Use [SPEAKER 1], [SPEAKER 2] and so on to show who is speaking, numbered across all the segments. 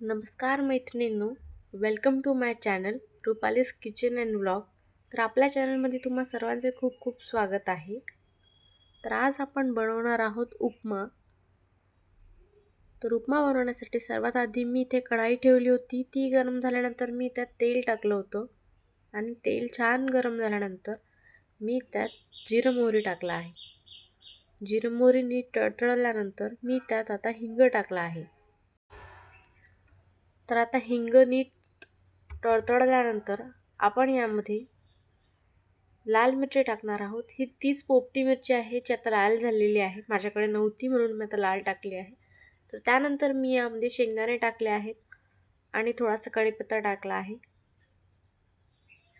[SPEAKER 1] नमस्कार मैत्रिणींनो welcome to my channel Rupali's kitchen and blog तर आपल्या चॅनलमध्ये तुम्हा सर्वांचे खूप खूप स्वागत आहे. तर आज आपण बनवणार आहोत उपमा. तर उपमा बनवण्यासाठी सर्वात आधी मी इथे कढाई ठेवली होती. ती गरम झाल्यानंतर मी त्यात तेल टाकलं होतं. आणि तेल छान गरम झाल्यानंतर मी त्यात जिरं मोहरी टाकला आहे. जिरं मोहरी नीट तडतडल्यानंतर मी त्यात आता हिंग टाकला आहे. तर आता हिंग नीट तडतडल्यानंतर आपण यामध्ये लाल मिरची टाकणार आहोत. ही तीच पोपटी मिरची आहे जी आता लाल झालेली आहे. माझ्याकडे नव्हती म्हणून मी आता लाल टाकली आहे. तर त्यानंतर मी यामध्ये शेंगदाणे टाकले आहेत आणि थोडासा कढीपत्ता टाकला आहे.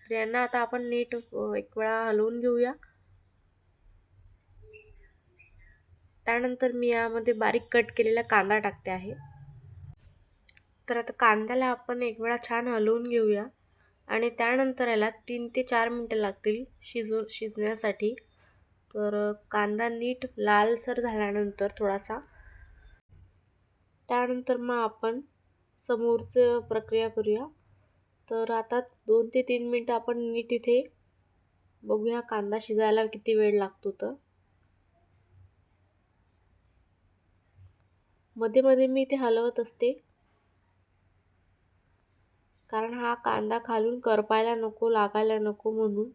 [SPEAKER 1] तर यांना आता आपण नीट एक वेळा हलवून घेऊया. त्यानंतर मी यामध्ये बारीक कट केलेला कांदा टाकते आहे. तर आता कांद्याला आपण एक वेळा छान हलवून घेऊया. आणि त्यानंतर याला तीन ते चार मिनटं लागतील शिजू शिजण्यासाठी. तर कांदा नीट लालसर झाल्यानंतर थोडासा. त्यानंतर मग आपण समोरचं प्रक्रिया करूया. तर आता दोन ते तीन मिनटं आपण नीट इथे बघूया कांदा शिजायला किती वेळ लागतो तर. मध्ये मध्ये मी इथे हलवत असते. कारण हा कांदा खालून करपायला नको लागायला नको म्हणून.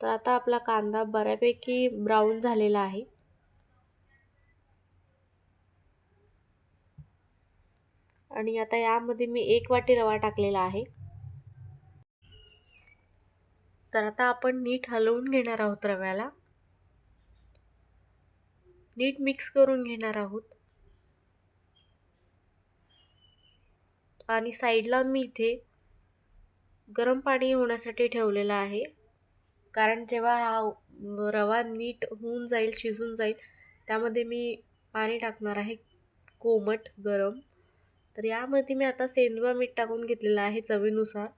[SPEAKER 1] तर आता आपला कांदा बऱ्यापैकी ब्राऊन झालेला आहे. आणि आता यामध्ये मी एक वाटी रवा टाकलेला आहे. तर आता आपण नीट हलवून घेणार आहोत रव्याला. नीट मिक्स करून घेणार आहोत. आणि साईडला मी इथे गरम पाणी होण्यासाठी ठेवलेलं आहे. कारण जेव्हा हा रवा नीट होऊन जाईल शिजून जाईल त्यामध्ये मी पाणी टाकणार आहे कोमट गरम. तर यामध्ये मी आता सेंदवा मीठ टाकून घेतलेलं आहे चवीनुसार.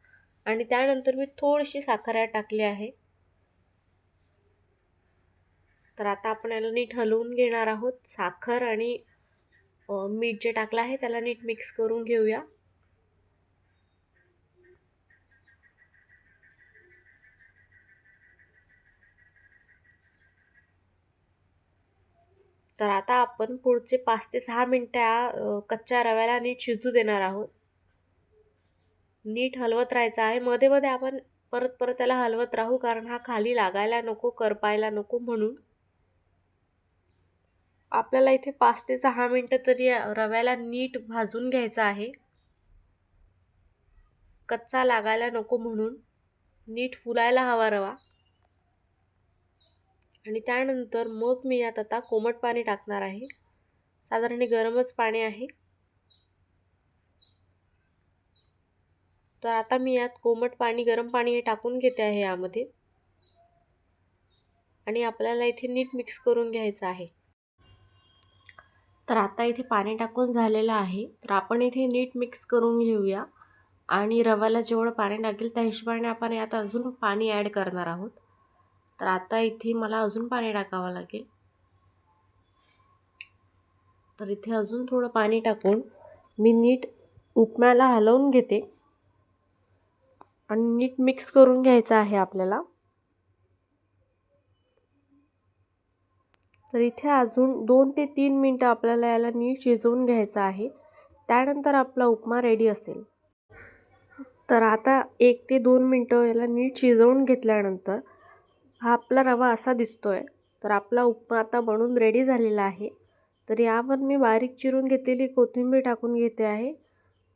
[SPEAKER 1] आणि त्यानंतर मी थोडीशी साखर टाकली आहे. तर आता आपण याला नीट हलवून घेणार आहोत. साखर आणि मीठ जे टाकलं आहे त्याला नीट मिक्स करून घेऊया. तर आता आपण पुढचे पाच ते सहा मिनटं कच्च्या रव्याला नीट शिजू देणार आहोत. नीट हलवत राहायचं आहे. मध्ये मध्ये आपण परत परत त्याला हलवत राहू कारण हा खाली लागायला नको करपायला नको म्हणून. आपल्याला इथे पाच ते सहा मिनटं तरी रव्याला नीट भाजून घ्यायचं आहे. कच्चा लागायला नको म्हणून. नीट फुलायला हवा रवा. आणि त्यानंतर मग मी यात आता कोमट पाणी टाकणार आहे. साधारण गरमच पाणी आहे. तर आता मी यात कोमट पाणी गरम पाणी हे टाकून घेते आहे यामध्ये. आणि आपल्याला इथे नीट मिक्स करून घ्यायचं आहे. तर आता इथे पाणी टाकून झालेलं आहे. तर आपण इथे नीट मिक्स करून घेऊया. आणि रव्याला जेवढं पाणी लागेल त्या हिशोबाने आपण यात अजून पाणी ॲड करणार आहोत. तर आता इथे मला अजून पाणी टाकावं लागेल. तर इथे अजून थोडं पाणी टाकून मी नीट उपम्याला हलवून घेते. आणि नीट मिक्स करून घ्यायचं आहे आपल्याला. तर इथे अजून दोन ते तीन मिनटं आपल्याला याला नीट शिजवून घ्यायचं आहे. त्यानंतर आपला उपमा रेडी असेल. तर आता एक ते दोन मिनटं याला नीट शिजवून घेतल्यानंतर हा आपला रवा असा दिसतो आहे तर आपला उपमा आता बनून रेडी झालेला आहे. तर यावर मी बारीक चिरून घेतलेली कोथिंबीर टाकून घेते आहे.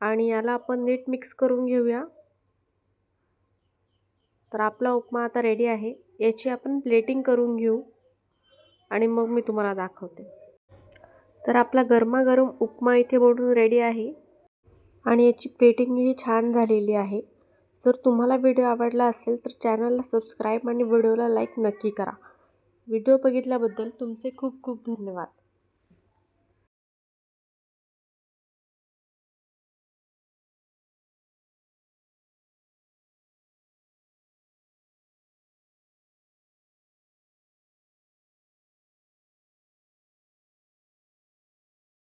[SPEAKER 1] आणि याला आपण नीट मिक्स करून घेऊया. तर आपला उपमा आता रेडी आहे. याची आपण प्लेटिंग करून घेऊ. आणि मग मी तुम्हाला दाखवते. तर आपला गरमागरम उपमा इथे बनून रेडी आहे. आणि याची प्लेटिंगही छान झालेली आहे. जर तुम्हाला व्हिडिओ आवडला असेल तर चॅनलला सबस्क्राईब आणि व्हिडिओला लाईक नक्की करा. व्हिडिओ बघितल्याबद्दल तुमचे खूप खूप धन्यवाद.